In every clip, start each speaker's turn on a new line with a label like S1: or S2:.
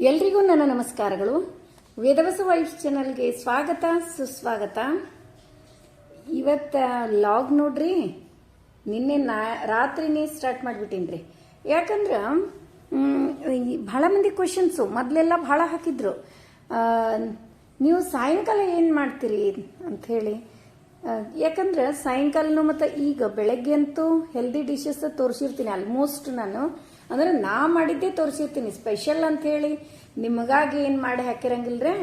S1: ಎಲ್ರಿಗೂ ನನ್ನ ನಮಸ್ಕಾರಗಳು. ವೇದವಸ ವೈಫ್ ಚಾನಲ್ಗೆ ಸ್ವಾಗತ, ಸುಸ್ವಾಗತ. ಇವತ್ತ ಲಾಗ್ ನೋಡ್ರಿ, ನಿನ್ನೆ ನಾ, ರಾತ್ರಿನೇ ಸ್ಟಾರ್ಟ್ ಮಾಡಿಬಿಟ್ಟಿನ್ರಿ. ಯಾಕಂದ್ರೆ ಬಹಳ ಈ ಭಾಳ ಮಂದಿ ಕ್ವಶನ್ಸು ಮೊದಲೆಲ್ಲ ಭಾಳ ಹಾಕಿದ್ರು. ನೀವು ಸಾಯಂಕಾಲ ಏನು ಮಾಡ್ತೀರಿ ಅಂತ ಹೇಳಿ. ಯಾಕಂದ್ರೆ ಸಾಯಂಕಾಲನು ಮತ್ತು ಈಗ ಬೆಳಗ್ಗೆ ಅಂತೂ ಹೆಲ್ದಿ ಡಿಶಸ್ ತೋರಿಸಿರ್ತೀನಿ ಆಲ್ಮೋಸ್ಟ್ ನಾನು. ಅಂದ್ರೆ ನಾ ಮಾಡಿದ್ದೇ ತೋರಿಸಿರ್ತೀನಿ. ಸ್ಪೆಷಲ್ ಅಂತ ಹೇಳಿ ನಿಮಗಾಗಿ ಏನು ಮಾಡಿ ಹಾಕಿರಂಗಿಲ್ರೆ?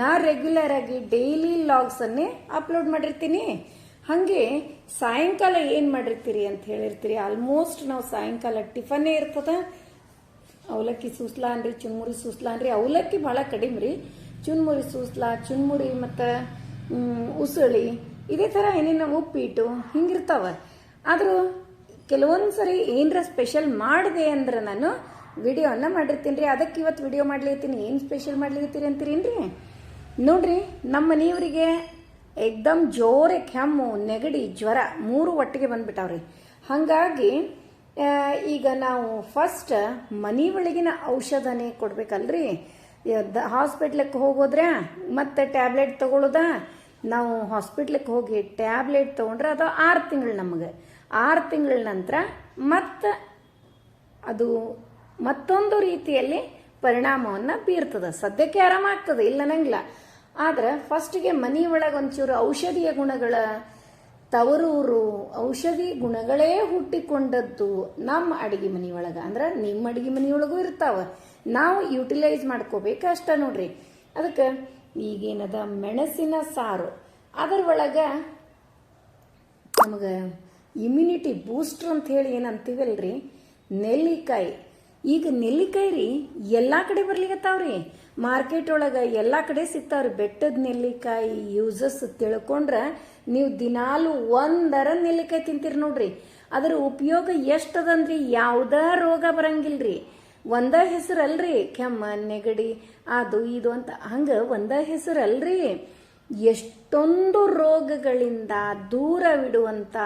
S1: ನಾ ರೆಗ್ಯುಲರ್ ಆಗಿ ಡೈಲಿ ಲಾಗ್ಸ್ ಅನ್ನೇ ಅಪ್ಲೋಡ್ ಮಾಡಿರ್ತೀನಿ. ಹಾಗೆ ಸಾಯಂಕಾಲ ಏನು ಮಾಡಿರ್ತೀರಿ ಅಂತ ಹೇಳಿರ್ತೀರಿ. ಆಲ್ಮೋಸ್ಟ್ ನಾವು ಸಾಯಂಕಾಲ ಟಿಫನ್ನೇ ಇರ್ತದ. ಅವಲಕ್ಕಿ ಸೂಸ್ಲಾ ಅನ್ರಿ ಚುನ್ಮುರಿ ಸೂಸ್ಲಾ ಅನ್ರಿ ಅವಲಕ್ಕಿ ಭಾಳ ಕಡಿಮೆ ರೀ ಚುನ್ಮುರಿ ಸೂಸ್ಲಾ, ಚುನ್ಮುರಿ ಮತ್ತು ಉಸುಳಿ, ಇದೇ ಥರ ಏನೇನು ಉಪ್ಪಿಟ್ಟು ಹಿಂಗಿರ್ತಾವ. ಆದರೂ ಕೆಲವೊಂದು ಸರಿ ಏನರ ಸ್ಪೆಷಲ್ ಮಾಡಿದೆ ಅಂದ್ರೆ ನಾನು ವಿಡಿಯೋನ ಮಾಡಿರ್ತೀನಿ ರೀ ಅದಕ್ಕೆ ಇವತ್ತು ವಿಡಿಯೋ ಮಾಡ್ಲಿಕ್ಕೆ ಏನು ಸ್ಪೆಷಲ್ ಮಾಡ್ಲಿಕ್ಕೆ ಅಂತೀರೇನ್ರಿ? ನೋಡ್ರಿ, ನಮ್ಮ ಮನೆಯವರಿಗೆ ಎಕ್ದಮ್ ಜೋರೆ ಕೆಮ್ಮು, ನೆಗಡಿ, ಜ್ವರ ಮೂರು ಒಟ್ಟಿಗೆ ಬಂದ್ಬಿಟ್ಟಾವ್ರಿ. ಹಾಗಾಗಿ ಈಗ ನಾವು ಫಸ್ಟ್ ಮನೆ ಒಳಗಿನ ಔಷಧನೇ ಕೊಡ್ಬೇಕಲ್ರಿ. ಹಾಸ್ಪಿಟ್ಲಿಗೆ ಹೋಗೋದ್ರೆ? ಮತ್ತೆ ಟ್ಯಾಬ್ಲೆಟ್ ತಗೊಳ್ಳೋದ ನಾವು ಹಾಸ್ಪಿಟ್ಲಿಗೆ ಹೋಗಿ ಟ್ಯಾಬ್ಲೆಟ್ ತಗೊಂಡ್ರೆ ಅದು ಆರು ತಿಂಗಳು ನಮಗೆ. ಆರು ತಿಂಗಳ ನಂತರ ಮತ್ತೆ ಅದು ಮತ್ತೊಂದು ರೀತಿಯಲ್ಲಿ ಪರಿಣಾಮವನ್ನು ಬೀರ್ತದೆ. ಸದ್ಯಕ್ಕೆ ಆರಾಮಾಗ್ತದೆ ಇಲ್ಲ ನಂಗಿಲ್ಲ. ಆದ್ರೆ ಫಸ್ಟಿಗೆ ಮನಿ ಒಳಗೆ ಒಂಚೂರು ಔಷಧಿಯ ಗುಣಗಳ ತವರೂರು ಔಷಧಿ ಗುಣಗಳೇ ಹುಟ್ಟಿಕೊಂಡದ್ದು ನಮ್ಮ ಅಡಿಗೆ ಮನೆಯೊಳಗೆ ಅಂದ್ರೆ ನಿಮ್ಮ ಅಡಿಗೆ ಮನೆಯೊಳಗೂ ಇರ್ತಾವೆ. ನಾವು ಯುಟಿಲೈಸ್ ಮಾಡ್ಕೋಬೇಕು ಅಷ್ಟ ನೋಡ್ರಿ. ಅದಕ್ಕೆ ಈಗೇನದ ಮೆಣಸಿನ ಸಾರು. ಅದರ ಒಳಗೆ ನಮಗೆ ಇಮ್ಯುನಿಟಿ ಬೂಸ್ಟರ್ ಅಂತ ಹೇಳಿ ಏನು ಅಂತೀವಲ್ರಿ? ನೆಲ್ಲಿಕಾಯಿ. ಈಗ ನೆಲ್ಲಿಕಾಯಿ ರೀ, ಎಲ್ಲ ಕಡೆ ಬರ್ಲಿಕತ್ತಾವ್ರಿ. ಮಾರ್ಕೆಟ್ ಒಳಗೆ ಎಲ್ಲ ಕಡೆ ಸಿಗ್ತಾವ್ರಿ. ಬೆಟ್ಟದ ನೆಲ್ಲಿಕಾಯಿ ಯೂಸಸ್ ತಿಳ್ಕೊಂಡ್ರೆ ನೀವು ದಿನಾಲು ಒಂದರ ನೆಲ್ಲಿಕಾಯಿ ತಿಂತೀರಿ ನೋಡ್ರಿ. ಅದರ ಉಪಯೋಗ ಎಷ್ಟದಂದ್ರಿ ಯಾವುದೇ ರೋಗ ಬರಂಗಿಲ್ರಿ. ಒಂದ ಹೆಸರಲ್ರಿ. ಕೆಮ್ಮ ನೆಗಡಿ ಅದು, ಇದು ಅಂತ. ಹಂಗ ಒಂದ ಹೆಸರಲ್ರಿ. ಎಷ್ಟೊಂದು ರೋಗಗಳಿಂದ ದೂರವಿಡುವಂಥ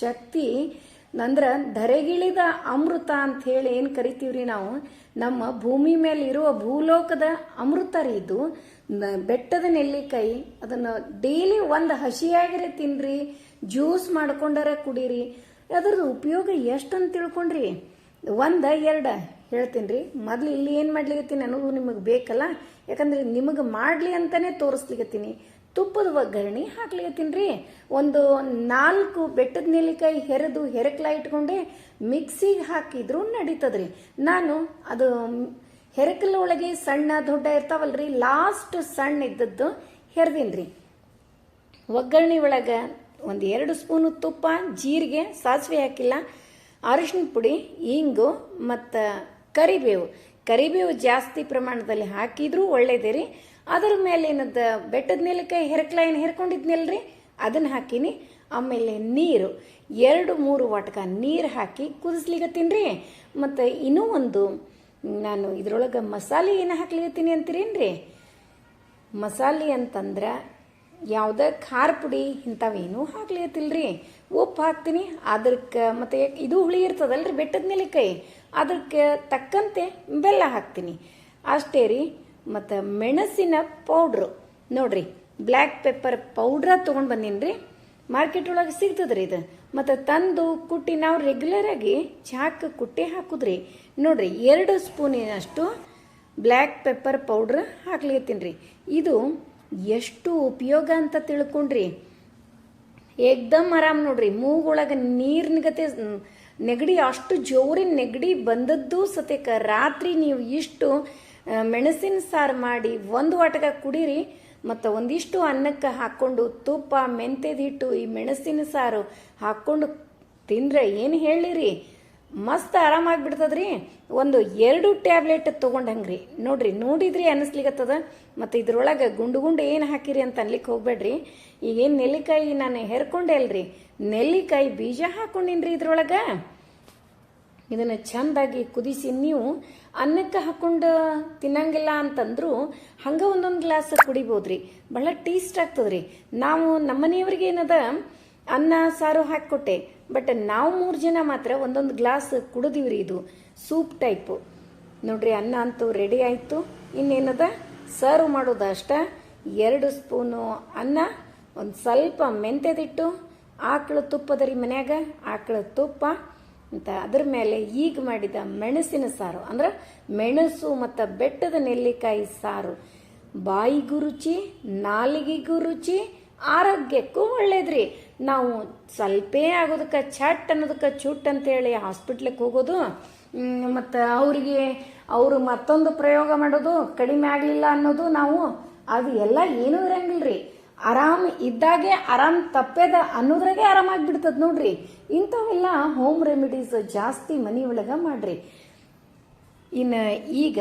S1: ಶಕ್ತಿ ಅಂದ್ರೆ ಧರೆಗಿಳಿದ ಅಮೃತ ಅಂತ ಹೇಳಿ ಏನು ಕರಿತೀವ್ರಿ ನಾವು? ನಮ್ಮ ಭೂಮಿ ಮೇಲೆ ಇರುವ ಭೂಲೋಕದ ಅಮೃತ ರೀ ಇದು. ಬೆಟ್ಟದ ನೆಲ್ಲಿಕಾಯಿ, ಅದನ್ನು ಡೈಲಿ ಒಂದು ಹಸಿಯಾಗಿರೇ ತಿನ್ರಿ ಜ್ಯೂಸ್ ಮಾಡ್ಕೊಂಡರೆ ಕುಡೀರಿ. ಅದ್ರದ್ದು ಉಪಯೋಗ ಎಷ್ಟು ಅಂತ ತಿಳ್ಕೊಂಡ್ರಿ? ಒಂದ, ಎರಡ ಹೇಳ್ತೀನಿ ರೀ ಮೊದ್ಲು ಇಲ್ಲಿ ಏನು ಮಾಡ್ಲಿಕತ್ತೀನಿ ಅನ್ನೋದು ನಿಮಗೆ ಬೇಕಲ್ಲ? ಯಾಕಂದ್ರೆ ನಿಮಗೆ ಮಾಡಲಿ ಅಂತಲೇ ತೋರಿಸ್ಲಿಕತ್ತೀನಿ. ತುಪ್ಪದ ಒಗ್ಗರಣೆ ಹಾಕ್ಲಿಕತ್ತೀನಿ ರೀ. ಒಂದು ನಾಲ್ಕು ಬೆಟ್ಟದ ನೆಲ್ಲಿಕಾಯಿ ಹೆರೆದು ಹೆರಕ್ಲ ಇಟ್ಕೊಂಡೆ ಮಿಕ್ಸಿಗೆ ಹಾಕಿದ್ರು ನಡೀತದ್ರಿ ನಾನು ಅದು ಹೆರಕಲ ಒಳಗೆ ಸಣ್ಣ ದೊಡ್ಡ ಇರ್ತಾವಲ್ರಿ ಲಾಸ್ಟ್ ಸಣ್ಣ ಇದ್ದದ್ದು ಹೆರ್ದೀನಿ ರೀ. ಒಗ್ಗರಣೆ ಒಳಗೆ ಒಂದು ಎರಡು ಸ್ಪೂನು ತುಪ್ಪ, ಜೀರಿಗೆ, ಸಾಸಿವೆ ಹಾಕಿಲ್ಲ ಅರಿಶಿನ ಪುಡಿ, ಇಂಗು ಮತ್ತು ಕರಿಬೇವು. ಕರಿಬೇವು ಜಾಸ್ತಿ ಪ್ರಮಾಣದಲ್ಲಿ ಹಾಕಿದ್ರೂ ಒಳ್ಳೇದೇ ರೀ. ಅದ್ರ ಮೇಲೆ ಏನದ, ಬೆಟ್ಟದ ನೆಲಕ್ಕೆ ಹೆರಕ್ಲೈನ್ ಹೆರ್ಕೊಂಡಿದ್ನಲ್ರಿ? ಅದನ್ನು ಹಾಕಿನಿ. ಆಮೇಲೆ ನೀರು. ಎರಡು, ಮೂರು ವಾಟಕ ನೀರು ಹಾಕಿ ಕುದಿಸ್ಲಿಕತ್ತೀನಿ ರೀ. ಮತ್ತು ಇನ್ನೂ ಒಂದು ನಾನು ಇದ್ರೊಳಗೆ ಮಸಾಲೆ ಏನು ಹಾಕ್ಲಿಕತ್ತೀನಿ ಅಂತೀರೇನ್ರಿ? ಮಸಾಲೆ ಅಂತಂದ್ರೆ ಯಾವುದೇ ಖಾರ ಪುಡಿ ಇಂಥವೇನೂ ಹಾಕ್ಲಿಕತ್ತಿಲ್ರಿ. ಉಪ್ಪು ಹಾಕ್ತೀನಿ. ಅದಕ್ಕೆ ಮತ್ತು ಇದು ಹುಳಿ ಇರ್ತದಲ್ರಿ ಬೆಟ್ಟದ ನೆಲ್ಲಿಕಾಯಿ ಅದಕ್ಕೆ ತಕ್ಕಂತೆ ಬೆಲ್ಲ ಹಾಕ್ತೀನಿ. ಅಷ್ಟೇ ರೀ. ಮತ್ತು ಮೆಣಸಿನ ಪೌಡ್ರು. ನೋಡ್ರಿ, ಬ್ಲ್ಯಾಕ್ ಪೆಪ್ಪರ್ ಪೌಡ್ರ ತೊಗೊಂಡು ಬಂದೀನಿ ರೀ ಮಾರ್ಕೆಟ್ ಒಳಗೆ ಸಿಗ್ತದ್ರಿ ಇದು. ಮತ್ತು ತಂದು ಕುಟ್ಟಿ ನಾವು ರೆಗ್ಯುಲರ್ ಆಗಿ ಚಾಕ್ ಕುಟ್ಟಿ ಹಾಕುದ್ರಿ. ನೋಡ್ರಿ, ಎರಡು ಸ್ಪೂನಿನಷ್ಟು ಬ್ಲ್ಯಾಕ್ ಪೆಪ್ಪರ್ ಪೌಡ್ರ್ ಹಾಕ್ಲಿಕತ್ತೀನಿ ರೀ ಇದು ಎಷ್ಟು ಉಪಯೋಗ ಅಂತ ತಿಳ್ಕೊಂಡ್ರಿ. ಏಕ್ದಮ್ ಆರಾಮ್ ನೋಡ್ರಿ, ಮೂಗೊಳಗೆ ನೀರಿನಗತೆ ನೆಗಡಿ ಅಷ್ಟು ಜೋರಿನ ನೆಗಡಿ ಬಂದದ್ದು ಸತೇಕ ರಾತ್ರಿ ನೀವು ಇಷ್ಟು ಮೆಣಸಿನ ಸಾರು ಮಾಡಿ ಒಂದು ವಾಟಕ ಕುಡೀರಿ, ಮತ್ತು ಒಂದಿಷ್ಟು ಅನ್ನಕ್ಕೆ ಹಾಕ್ಕೊಂಡು ತುಪ್ಪ, ಮೆಂತ್ಯದ ಹಿಟ್ಟು, ಈ ಮೆಣಸಿನ ಸಾರು ಹಾಕ್ಕೊಂಡು ತಿಂದರೆ ಏನು ಹೇಳಿರಿ ಮಸ್ತ್ ಆರಾಮಾಗ್ಬಿಡ್ತದ್ರಿ ಒಂದು ಎರಡು ಟ್ಯಾಬ್ಲೆಟ್ ತೊಗೊಂಡಂಗ್ರಿ ನೋಡ್ರಿ, ನೋಡಿದ್ರಿ ಅನ್ನಿಸ್ಲಿಕತ್ತದ ಮತ್ತು ಇದ್ರೊಳಗೆ ಗುಂಡು ಗುಂಡು ಏನು ಹಾಕಿರಿ ಅಂತ ಅನ್ಲಿಕ್ಕೆ ಹೋಗ್ಬೇಡ್ರಿ. ಈಗೇನು ನೆಲ್ಲಿಕಾಯಿ ನಾನು ಹೇರ್ಕೊಂಡೆ ಅಲ್ರಿ. ನೆಲ್ಲಿಕಾಯಿ ಬೀಜ ಹಾಕೊಂಡಿನ್ರಿ ಇದ್ರೊಳಗೆ. ಇದನ್ನು ಚೆಂದಾಗಿ ಕುದಿಸಿ ನೀವು ಅನ್ನಕ್ಕೆ ಹಾಕೊಂಡು ತಿನ್ನಂಗಿಲ್ಲ ಅಂತಂದ್ರು ಹಂಗೆ ಒಂದೊಂದು ಗ್ಲಾಸ್ ಕುಡಿಬೋದ್ರಿ. ಬಹಳ ಟೇಸ್ಟ್ ಆಗ್ತದ್ರಿ. ನಾವು ನಮ್ಮನೆಯವ್ರಿಗೆ ಏನದ, ಅನ್ನ, ಸಾರು ಹಾಕಿಕೊಟ್ಟೆ, ಬಟ್ ನಾವು ಮೂರು ಜನ ಮಾತ್ರ ಒಂದೊಂದು ಗ್ಲಾಸ್ ಕುಡಿದಿವ್ರಿ ಇದು. Soup type. ನೋಡ್ರಿ, ಅನ್ನ ಅಂತೂ ರೆಡಿ ಆಯಿತು. ಇನ್ನೇನದ ಸರ್ವ್ ಮಾಡೋದು ಅಷ್ಟ. ಎರಡು ಸ್ಪೂನು ಅನ್ನ, ಒಂದು ಸ್ವಲ್ಪ ಮೆಂತ್ಯದಿಟ್ಟು, ಆಕಳು ತುಪ್ಪದರಿ ಮನ್ಯಾಗ, ಆಕಳ ತುಪ್ಪ ಅಂತ ಅದ್ರ ಮೇಲೆ ಈಗ ಮಾಡಿದ ಮೆಣಸಿನ ಸಾರು, ಅಂದ್ರೆ ಮೆಣಸು ಮತ್ತು ಬೆಟ್ಟದ ನೆಲ್ಲಿಕಾಯಿ ಸಾರು. ಬಾಯಿಗೂ ರುಚಿ, ನಾಲಿಗೆಗೂ ರುಚಿ, ಆರೋಗ್ಯಕ್ಕೂ ಒಳ್ಳೇದ್ರಿ. ನಾವು ಸ್ವಲ್ಪೇ ಆಗೋದಕ್ಕೆ ಚಟ್ ಅನ್ನೋದಕ್ಕೆ ಚುಟ್ ಅಂತೇಳಿ ಹಾಸ್ಪಿಟ್ಲಿಗೆ ಹೋಗೋದು ಮತ್ತು ಅವರಿಗೆ ಅವರು ಮತ್ತೊಂದು ಪ್ರಯೋಗ ಮಾಡೋದು ಕಡಿಮೆ ಆಗಲಿಲ್ಲ ಅನ್ನೋದು ನಾವು, ಅದು ಎಲ್ಲ ಏನೂ ಇರಂಗಿಲ್ರಿ. ಆರಾಮ್ ಇದ್ದಾಗೆ ಆರಾಮ್ ತಪ್ಪೇದ ಅನ್ನೋದ್ರಾಗೆ ಆರಾಮಾಗಿ ಬಿಡ್ತದ ನೋಡ್ರಿ. ಇಂಥವೆಲ್ಲ ಹೋಮ್ ರೆಮಿಡೀಸ್ ಜಾಸ್ತಿ ಮನಿ ಒಳಗ ಮಾಡ್ರಿ. ಇನ್ನು ಈಗ,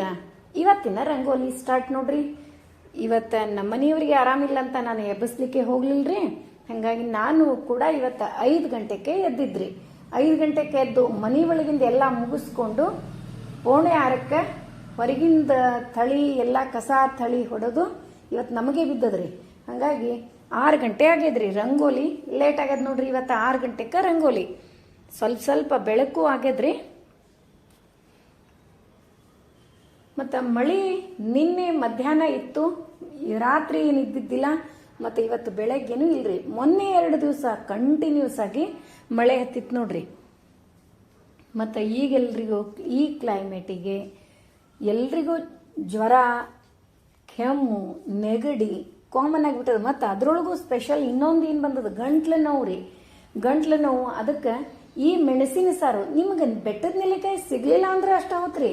S1: ಇವತ್ತಿನ ರಂಗೋಲಿ ಸ್ಟಾರ್ಟ್ ನೋಡ್ರಿ. ಇವತ್ತು ನಮ್ಮ ಮನೆಯವರಿಗೆ ಆರಾಮಿಲ್ಲ ಅಂತ ನಾನು ಎಬ್ಬಿಸ್ಲಿಕ್ಕೆ ಹೋಗ್ಲಿಲ್ರಿ. ಹಾಗಾಗಿ ನಾನು ಕೂಡ ಇವತ್ತು ಐದು ಗಂಟೆಗೆ ಎದ್ದಿದ್ರಿ. ಐದು ಗಂಟೆಗೆ ಎದ್ದು ಮನೆ ಒಳಗಿಂದ ಎಲ್ಲ ಮುಗಿಸ್ಕೊಂಡು ಪೋಣೆ ಆರಕ್ಕೆ ಹೊರಗಿಂದ ಥಳಿ ಎಲ್ಲ ಕಸ, ತಳಿ ಹೊಡೆದು ಇವತ್ತು ನಮಗೆ ಬಿದ್ದದ್ರಿ. ಹಾಗಾಗಿ ಆರು ಗಂಟೆ ಆಗ್ಯದ್ರಿ, ರಂಗೋಲಿ. ಲೇಟ್ ಆಗ್ಯದ ನೋಡ್ರಿ, ಇವತ್ತು ಆರು ಗಂಟೆಗೆ ರಂಗೋಲಿ. ಸ್ವಲ್ಪ ಸ್ವಲ್ಪ ಬೆಳಕು ಆಗ್ಯದ್ರಿ. ಮತ್ತು ಮಳೆ ನಿನ್ನೆ ಮಧ್ಯಾಹ್ನ ಇತ್ತು, ರಾತ್ರಿ ಏನು ಇದ್ದಿದ್ದಿಲ್ಲ, ಮತ್ತು ಇವತ್ತು ಬೆಳಗ್ಗೆನೂ ಇಲ್ರಿ. ಮೊನ್ನೆ ಎರಡು ದಿವಸ ಕಂಟಿನ್ಯೂಸ್ ಆಗಿ ಮಳೆ ಹತ್ತಿತ್ತು ನೋಡ್ರಿ. ಮತ್ತು ಈಗೆಲ್ರಿಗೂ ಈ ಕ್ಲೈಮೇಟಿಗೆ ಎಲ್ರಿಗೂ ಜ್ವರ, ಕೆಮ್ಮು, ನೆಗಡಿ ಕಾಮನ್ ಆಗಿಬಿಟ್ಟದ ಮತ್ತು ಅದ್ರೊಳಗೂ ಸ್ಪೆಷಲ್ ಇನ್ನೊಂದು ಏನು ಬಂದದ? ಗಂಟ್ಲು ನೋವು ರೀ. ಗಂಟ್ಲು ನೋವು, ಅದಕ್ಕೆ ಈ ಮೆಣಸಿನ ಸಾರು, ನಿಮ್ಗೆ ಬೆಟ್ಟದ ನೆಲೆಕಾಯಿ ಸಿಗ್ಲಿಲ್ಲ ಅಂದ್ರೆ ಅಷ್ಟ ಆವತ್ರಿ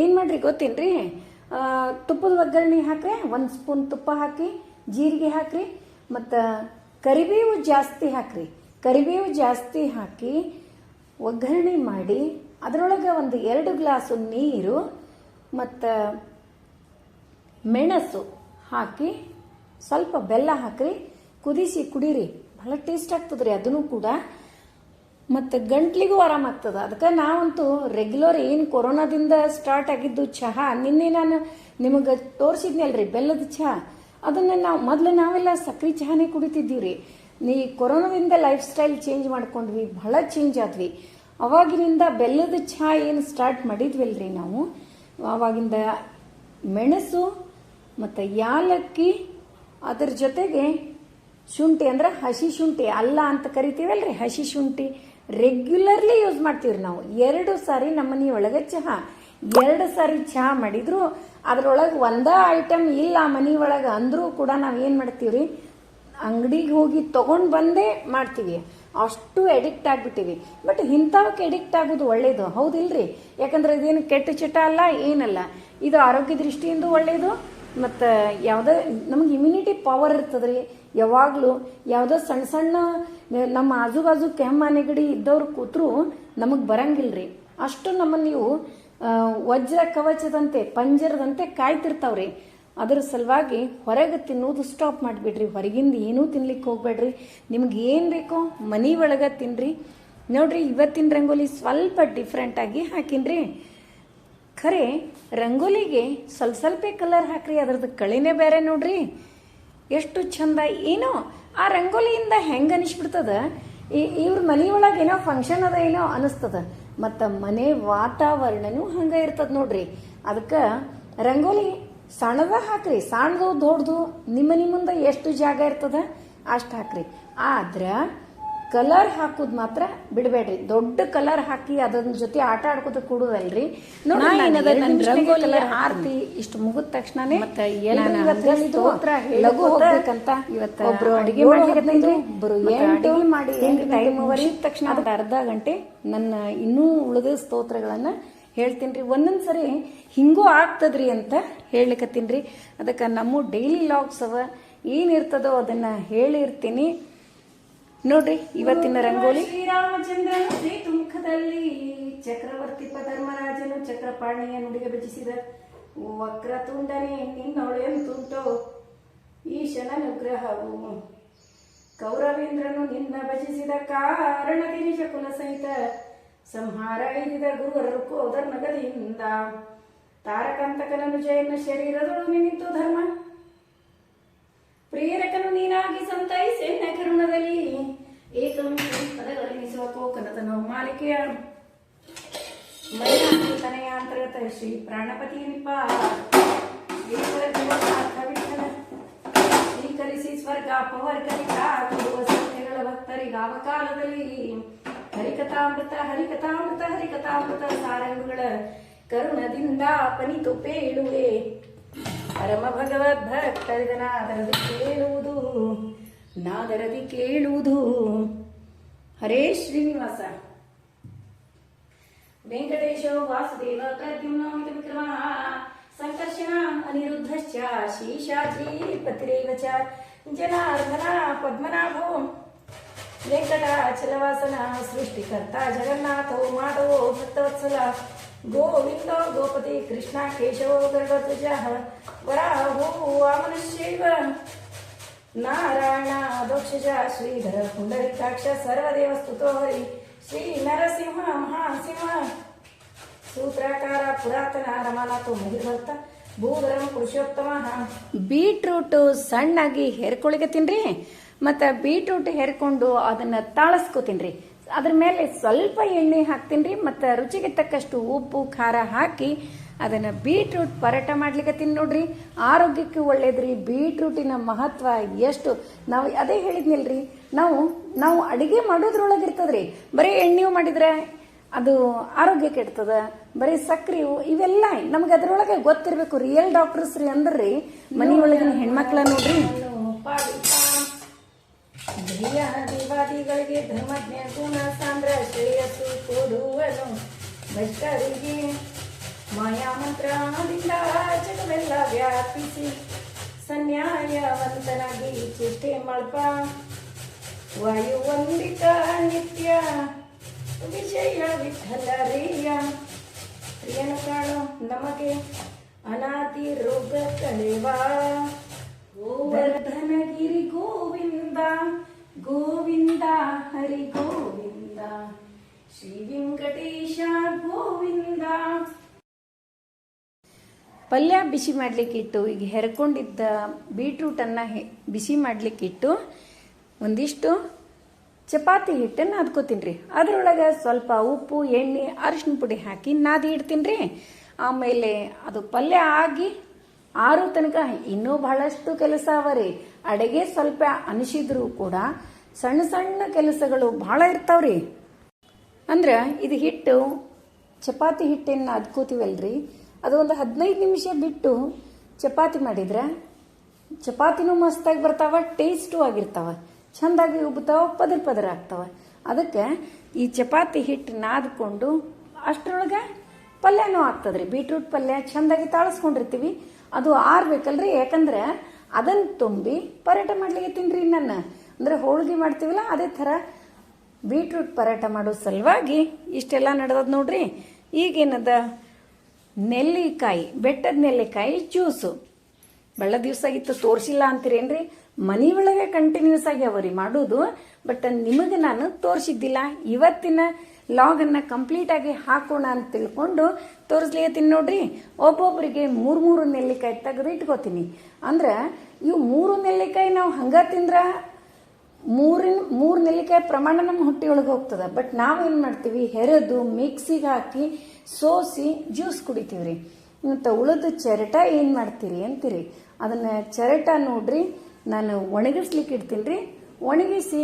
S1: ಏನು ಮಾಡ್ರಿ ಗೊತ್ತೇನ್ರಿ? ತುಪ್ಪದ ಒಗ್ಗರಣೆ ಹಾಕ್ರಿ ಒಂದು ಸ್ಪೂನ್ ತುಪ್ಪ ಹಾಕಿ, ಜೀರಿಗೆ ಹಾಕ್ರಿ, ಮತ್ತು ಕರಿಬೇವು ಜಾಸ್ತಿ ಹಾಕ್ರಿ. ಕರಿಬೇವು ಜಾಸ್ತಿ ಹಾಕಿ ಒಗ್ಗರಣೆ ಮಾಡಿ, ಅದರೊಳಗೆ ಒಂದು ಎರಡು ಗ್ಲಾಸು ನೀರು, ಮತ್ತು ಮೆಣಸು ಹಾಕಿ ಸ್ವಲ್ಪ ಬೆಲ್ಲ ಹಾಕ್ರಿ, ಕುದಿಸಿ, ಕುಡೀರಿ. ಬಹಳ ಟೇಸ್ಟ್ ಆಗ್ತದ್ರಿ ಅದನ್ನು ಕೂಡ. ಮತ್ತು ಗಂಟ್ಲಿಗೂ ಆರಾಮಾಗ್ತದೆ ಅದಕ್ಕೆ ನಾವಂತೂ ರೆಗ್ಯುಲರ್ ಏನು ಕೊರೋನಾದಿಂದ ಸ್ಟಾರ್ಟ್ ಆಗಿದ್ದು ಚಹಾ, ನಿನ್ನೆ ನಾನು ನಿಮಗೆ ತೋರಿಸಿದ್ನಲ್ರಿ ಬೆಲ್ಲದ ಚಹಾ. ಅದನ್ನು ನಾವು ಮೊದಲು ನಾವೆಲ್ಲ ಸಕ್ರೆ ಚಹಾನೇ ಕುಡಿತಿದ್ದೀವಿ ನೀ ಕೊರೋನಾದಿಂದ ಲೈಫ್ ಸ್ಟೈಲ್ ಚೇಂಜ್ ಮಾಡ್ಕೊಂಡ್ವಿ, ಬಹಳ ಚೇಂಜ್ ಆದ್ವಿ. ಅವಾಗಿನಿಂದ ಬೆಲ್ಲದ ಚಹಾ ಏನು ಸ್ಟಾರ್ಟ್ ಮಾಡಿದ್ವಲ್ರಿ ನಾವು? ಅವಾಗಿಂದ ಮೆಣಸು, ಮತ್ತು ಯಾಲಕ್ಕಿ ಅದ್ರ ಜೊತೆಗೆ ಶುಂಠಿ ಅಂದ್ರೆ ಹಸಿ ಶುಂಠಿ ಅಲ್ಲ ಅಂತ ಕರಿತೀವಲ್ರಿ? ಹಸಿ ಶುಂಠಿ ರೆಗ್ಯುಲರ್ಲಿ ಯೂಸ್ ಮಾಡ್ತೀವ್ರಿ ನಾವು. ಎರಡು ಸಾರಿ ನಮ್ಮ ಮನೆ ಒಳಗೆ ಚಹಾ. ಎರಡು ಸಾರಿ ಚಹಾ ಮಾಡಿದ್ರು ಅದ್ರೊಳಗೆ ಒಂದ ಐಟಮ್ ಇಲ್ಲ ಮನೆ ಒಳಗೆ ಅಂದರೂ ಕೂಡ ನಾವು ಏನು ಮಾಡ್ತೀವ್ರಿ? ಅಂಗಡಿಗೆ ಹೋಗಿ ತಗೊಂಡ್ ಬಂದೇ ಮಾಡ್ತೀವಿ. ಅಷ್ಟು ಎಡಿಕ್ಟ್ ಆಗ್ಬಿಟ್ಟಿವಿ. ಬಟ್ ಇಂಥವಕ್ಕೆ ಎಡಿಕ್ಟ್ ಆಗೋದು ಒಳ್ಳೇದು. ಹೌದಿಲ್ರಿ? ಯಾಕಂದ್ರೆ ಇದೇನು ಕೆಟ್ಟ ಚಟ ಅಲ್ಲ, ಏನಲ್ಲ. ಇದು ಆರೋಗ್ಯ ದೃಷ್ಟಿಯಿಂದ ಒಳ್ಳೇದು ಮತ್ತು ಯಾವುದೇ ನಮ್ಗೆ ಇಮ್ಯುನಿಟಿ ಪವರ್ ಇರ್ತದ್ರಿ. ಯಾವಾಗಲೂ ಯಾವುದೋ ಸಣ್ಣ ಸಣ್ಣ ನಮ್ಮ ಆಜು ಬಾಜು ಕೆಮ್ಮ ನೆಗಡಿ ಇದ್ದವ್ರು ಕೂತ್ರು ನಮಗೆ ಬರಂಗಿಲ್ರಿ. ಅಷ್ಟು ನಮ್ಮನ್ನು ನೀವು ವಜ್ರ ಕವಚದಂತೆ, ಪಂಜರದಂತೆ ಕಾಯ್ತಿರ್ತಾವ್ರಿ. ಅದರ ಸಲುವಾಗಿ ಹೊರಗೆ ತಿನ್ನೋದು ಸ್ಟಾಪ್ ಮಾಡಿಬಿಡ್ರಿ. ಹೊರಗಿಂದ ಏನೂ ತಿನ್ಲಿಕ್ಕೆ ಹೋಗ್ಬೇಡ್ರಿ. ನಿಮ್ಗೆ ಏನು ಬೇಕೋ ಮನೆ ಒಳಗೆ ತಿನ್ರಿ. ನೋಡ್ರಿ, ಇವತ್ತಿನ ರಂಗೋಲಿ ಸ್ವಲ್ಪ ಡಿಫ್ರೆಂಟಾಗಿ ಹಾಕಿನ್ರಿ. ಖರೆ, ರಂಗೋಲಿಗೆ ಸ್ವಲ್ಪ ಸ್ವಲ್ಪ ಕಲರ್ ಹಾಕ್ರಿ, ಅದ್ರದ್ದು ಕಳಿನೇ ಬೇರೆ ನೋಡ್ರಿ. ಎಷ್ಟು ಚಂದ ಏನೋ, ಆ ರಂಗೋಲಿಯಿಂದ ಹೆಂಗೆ ಅನಿಸ್ಬಿಡ್ತದ? ಇವ್ರ ಮನೆ ಒಳಗೆ ಏನೋ ಫಂಕ್ಷನ್ ಅದ ಏನೋ ಅನಿಸ್ತದ. ಮತ್ತು ಮನೆ ವಾತಾವರಣನೂ ಹಂಗೆ ಇರ್ತದ ನೋಡ್ರಿ. ಅದಕ್ಕೆ ರಂಗೋಲಿ ಸಣ್ಣದ ಹಾಕ್ರಿ, ಸಣ್ಣದು ದೊಡ್ಡದು, ನಿಮ್ಮ ನಿಮ್ಮಿಂದ ಮುಂದೆ ಎಷ್ಟು ಜಾಗ ಇರ್ತದ ಅಷ್ಟು ಹಾಕ್ರಿ. ಆದ್ರೆ ಕಲರ್ ಹಾಕುದ್ ಮಾತ್ರ ಬಿಡಬೇಡ್ರಿ. ದೊಡ್ಡ ಕಲರ್ ಹಾಕಿ ಅದನ್ನ ಜೊತೆ ಆಟ ಆಡ್ಕೋತ ಕೂಡುದಲ್ರಿ.
S2: ಆರ್ತಿ
S1: ಇಷ್ಟು ಮುಗಿದ ತಕ್ಷಣನೇ
S2: ಲಘು
S1: ಲಘು ಹೋಗ್ಬೇಕಂತ
S2: ಇವತ್ತ
S1: ಒಬ್ರು ಅಡಿಗೆ
S2: ಏಳು
S1: ಮಾಡ್ಲಿಕತ್ತೈತಿ
S2: ಹದಿನೈದು,
S1: ಒಬ್ರು ಎಂಟು
S2: ಮಾಡಿ
S1: ಟೈಮ್
S2: ಗಂಟೆಗೆ
S1: ಮುಗಿದ ತಕ್ಷಣ ಅರ್ಧ ಗಂಟೆ ನನ್ನ ಇನ್ನೂ ಉಳಿದ ಸ್ತೋತ್ರಗಳನ್ನ ಹೇಳ್ತೀನಿ ಒಂದೊಂದ್ಸರಿ ಹಿಂಗೂ ಆಗ್ತದ್ರಿ ಅಂತ ಹೇಳ್ಲಿಕತ್ತೀನಿ ಅದಕ್ಕ ನಮ್ಮ ಡೈಲಿ ಲಾಗ್ಸ್ ಅವ ಏನಿರ್ತದೋ ಅದನ್ನ ಹೇಳಿರ್ತೀನಿ. ನೋಡ್ರಿ ಇವತ್ತಿನ ರಂಗೋಲಿ. ಶ್ರೀರಾಮಚಂದ್ರನು ಸೇತು ಮುಖದಲ್ಲಿ ಚಕ್ರವರ್ತಿ ಧರ್ಮರಾಜನು ಚಕ್ರಪಾಣಿಯ ನುಡಿಗೆ ಭಜಿಸಿದ ವಕ್ರತುಂಡನೆ ತುಂಟು ಈಶನ ಅನುಗ್ರಹವು ಕೌರವೇಂದ್ರನು ನಿನ್ನ ಭಜಿಸಿದ ಕಾರಣ ಗಿರಿಜ ಕುಲ ಸಹಿತ ಸಂಹಾರ ಐದಿದ ಗುರುವರು ಕೋದರ್ ನಗದಿಯಿಂದ ತಾರಕಾಂತಕನನು ಜಯನ ಶರೀರದೊಳಗೆ ನಿಂತು ಧರ್ಮ. ಪ್ರೇರಕನು ನೀನಾಗಿ ಏಕಂ ನಾವು ಮಾಲಿಕೆಯ ಮೈನಾಡಿ ಅಂತರ್ಗತ ಶ್ರೀ ಪ್ರಾಣಪತಿ ಸ್ವೀಕರಿಸಿ ಸ್ವರ್ಗ ಪವರ್ ಕೊಡುವ ಸತ್ಯಗಳ ಭಕ್ತರಿಗಾವ ಕಾಲದಲ್ಲಿ. ಹರಿಕಥಾಮೃತ ಹರಿಕಥಾಮೃತ ಹರಿಕಥಾಮೃತ ಸಾರಂಗಗಳ ಕರುಣದಿಂದ ಪನಿತು ಪೇಳುವೆ. ಪರಮ ಭಗವದ್ ಭಕ್ತರಿದ ನಾದರದಿ ಕೇಳುವುದು ನಾದರದಿ ಕೇಳುವುದು. हरे श्रीनिवासा। वेंकटेश वासुदेव प्रद्युम्न विक्रमः सङ्कर्षणा अनिरुद्धश्च शीशाची पतिरेव च जनार्दना पद्मनाभो वेङ्कटाचलवासना सृष्टिकर्ता जगन्नाथो माधवो भक्तवत्सला गोविन्दो गोपति कृष्णा केशवो गर्भतुजः वराहो वामनश्चैव। ನಾರಾಯಣ ದೋಕ್ಷಜ ಶ್ರೀಧರ, ಪುಂಡರಿಕಾಕ್ಷ, ಸರ್ವದೇವ ಸ್ತುತೋ ಹರಿ, ಶ್ರೀ ನರಸಿಂಹ, ಮಹಾಸಿಂಹ. ಸೂತ್ರಕಾರ, ಪುರಾತನ, ರಮಾನಾಥ ಮಹಿರ್ಭಕ್ತ ಭೂಧರಂ, ಪುರುಷೋತ್ತಮ. ಬೀಟ್ರೂಟ್ ಸಣ್ಣಾಗಿ ಹೆರ್ಕೊಳಿಗತ್ತೀನ್ರಿ ಮತ್ತು ಬೀಟ್ರೂಟ್ ಹೆರ್ಕೊಂಡು ಅದನ್ನ ರೀ ಅದ್ರ ಮೇಲೆ ಸ್ವಲ್ಪ ಎಣ್ಣೆ ಹಾಕ್ತೀನಿ ರೀ ಮತ್ತು ರುಚಿಗೆ ತಕ್ಕಷ್ಟು ಉಪ್ಪು, ಖಾರ ಹಾಕಿ ಅದನ್ನ ಬೀಟ್ರೂಟ್ ಪರೋಟ ಮಾಡ್ಲಿಕ್ಕತ್ತೀನಿ ನೋಡ್ರಿ. ಆರೋಗ್ಯಕ್ಕೆ ಒಳ್ಳೇದ್ರಿ. ಬೀಟ್ರೂಟಿನ ಮಹತ್ವ ಎಷ್ಟು? ನಾವು ಅದೇ ಹೇಳಿದ್ನಿಲ್ರಿ. ನಾವು ನಾವು ಅಡಿಗೆ ಮಾಡೋದ್ರೊಳಗೆ ಇರ್ತದ್ರಿ ಬರೀ ಎಣ್ಣೆವು ಮಾಡಿದ್ರೆ ಅದು ಆರೋಗ್ಯ ಕೆಡ್ತದ. ಬರೀ ಸಕ್ರಿ ಇವೆಲ್ಲ ನಮ್ಗೆ ಅದ್ರೊಳಗೆ ಗೊತ್ತಿರಬೇಕು. ರಿಯಲ್ ಡಾಕ್ಟರ್ಸ್ ರೀ ಅಂದ್ರಿ ಮನೆಯೊಳಗಿನ ಹೆಣ್ಮಕ್ಳ ನೋಡ್ರಿ. ಧರ್ಮಜ್ಞ ಗುಣ ಸಾಂದ್ರ ಶ್ರೇಯಸ್ಸು ಕೊಡುವನು. ಭ್ರಷ್ಟರಿಗೆ ಮಾಯಾ ಮಂತ್ರದಿಂದ ಜಗವೆಲ್ಲ ವ್ಯಾಪಿಸಿ ಸನ್ಯಾಯವಂತನಾಗಿ ಚೇಷ್ಟೆ ಮಲ್ಪ ವಾಯುವಂದಿತ ನಿತ್ಯ, ವಿಜಯ ವಿಠಲರಿಯ ಪ್ರಿಯನ ಕಾಣು ನಮಗೆ ಅನಾದಿ ರೋಗ ಕಳೆವಾ ಗೋವರ್ಧನಗಿರಿ ಗೋವಿಂದ ಗೋವಿಂದ ಹರಿ ಗೋವಿಂದ. ಶ್ರೀ ವೆಂಕಟೇಶ ಗೋವಿಂದ. ಪಲ್ಯ ಬಿಸಿ ಮಾಡಲಿಕ್ಕಿಟ್ಟು ಈಗ ಹೆರ್ಕೊಂಡಿದ್ದ ಬೀಟ್ರೂಟನ್ನು ಬಿಸಿ ಮಾಡಲಿಕ್ಕಿಟ್ಟು ಒಂದಿಷ್ಟು ಚಪಾತಿ ಹಿಟ್ಟನ್ನು ಅದ್ಕೋತೀನಿ ರೀ ಅದರೊಳಗೆ ಸ್ವಲ್ಪ ಉಪ್ಪು, ಎಣ್ಣೆ ಅರಿಶಿನ ಪುಡಿ ಹಾಕಿ ನಾದಿ ಇಡ್ತೀನಿ ರೀ ಆಮೇಲೆ ಅದು ಪಲ್ಯ ಆಗಿ ಆರು ತನಕ ಇನ್ನೂ ಬಹಳಷ್ಟು ಕೆಲಸ ಅವ ರೀ ಅಡುಗೆ ಸ್ವಲ್ಪ ಅನಿಸಿದ್ರು ಕೂಡ ಸಣ್ಣ ಸಣ್ಣ ಕೆಲಸಗಳು ಭಾಳ ಇರ್ತಾವ್ರಿ. ಅಂದ್ರೆ ಇದು ಹಿಟ್ಟು, ಚಪಾತಿ ಹಿಟ್ಟನ್ನು ಅದ್ಕೋತೀವಲ್ರಿ. ಅದು ಒಂದು ಹದಿನೈದು ನಿಮಿಷ ಬಿಟ್ಟು ಚಪಾತಿ ಮಾಡಿದ್ರೆ ಚಪಾತಿನೂ ಮಸ್ತಾಗಿ ಬರ್ತಾವ, ಟೇಸ್ಟು ಆಗಿರ್ತಾವೆ. ಚೆಂದಾಗಿ ಉಬ್ತಾವ ಪದರ್ ಪದರ ಆಗ್ತಾವ. ಅದಕ್ಕೆ ಈ ಚಪಾತಿ ಹಿಟ್ಟು ನಾದ್ಕೊಂಡು ಅಷ್ಟರೊಳಗೆ ಪಲ್ಯನೂ ಆಗ್ತದ್ರಿ. ಬೀಟ್ರೂಟ್ ಪಲ್ಯ ಚೆಂದಾಗಿ ತಾಳಿಸ್ಕೊಂಡಿರ್ತೀವಿ. ಅದು ಆರ್ಬೇಕಲ್ರಿ? ಯಾಕಂದ್ರೆ ಅದನ್ನು ತುಂಬಿ ಪರೋಟ ಮಾಡ್ಲಿಕ್ಕೆ ತಿನ್ರಿ ನಾನು ಅಂದ್ರೆ ಹೋಳಿಗೆ ಮಾಡ್ತೀವಲ್ಲ, ಅದೇ ಥರ ಬೀಟ್ರೂಟ್ ಪರೋಟ ಮಾಡೋ ಸಲುವಾಗಿ ಇಷ್ಟೆಲ್ಲ ನಡೆದದ ನೋಡ್ರಿ. ಈಗೇನದ? ನೆಲ್ಲಿಕಾಯಿ, ಬೆಟ್ಟದ ನೆಲ್ಲಿಕಾಯಿ ಜ್ಯೂಸು ಬಹಳ ದಿವಸ ಇತ್ತು ತೋರಿಸಿಲ್ಲ ಅಂತೀರೇನ್ರಿ? ಮನಿ ಒಳಗೆ ಕಂಟಿನ್ಯೂಸ್ ಆಗಿ ಅವರಿ ಮಾಡೋದು ಬಟ್ ನಿಮಗೆ ನಾನು ತೋರಿಸಿದ್ದಿಲ್ಲ. ಇವತ್ತಿನ ಲಾಗನ್ನು ಕಂಪ್ಲೀಟ್ ಆಗಿ ಹಾಕೋಣ ಅಂತ ತಿಳ್ಕೊಂಡು ತೋರಿಸ್ಲಿಕತ್ತೀನಿ ನೋಡ್ರಿ. ಒಬ್ಬೊಬ್ಬರಿಗೆ ಮೂರು ಮೂರು ನೆಲ್ಲಿಕಾಯಿ ತೆಗೆದು ಇಟ್ಕೋತೀನಿ. ಅಂದ್ರೆ, ಇವು ಮೂರು ನೆಲ್ಲಿಕಾಯಿ ನಾವು ಹಂಗ ತಿಂದ್ರ ಮೂರಿನ, ಮೂರು ನೆಲ್ಲಿಕಾಯಿ ಪ್ರಮಾಣ ನಮ್ಮ ಹೊಟ್ಟೆಯೊಳಗೆ ಹೋಗ್ತದೆ. ಬಟ್ ನಾವೇನು ಮಾಡ್ತೀವಿ? ಹೆರೆದು ಮಿಕ್ಸಿಗೆ ಹಾಕಿ ಸೋಸಿ ಜ್ಯೂಸ್ ಕುಡಿತೀವಿ ರೀ ಮತ್ತು ಉಳಿದ ಚರಟ ಏನು ಮಾಡ್ತೀರಿ ಅಂತೀರಿ? ಅದನ್ನು ಚರಟ ನೋಡ್ರಿ, ನಾನು ಒಣಗಿಸ್ಲಿಕ್ಕೆ ಇಡ್ತೀನಿ ರೀ ಒಣಗಿಸಿ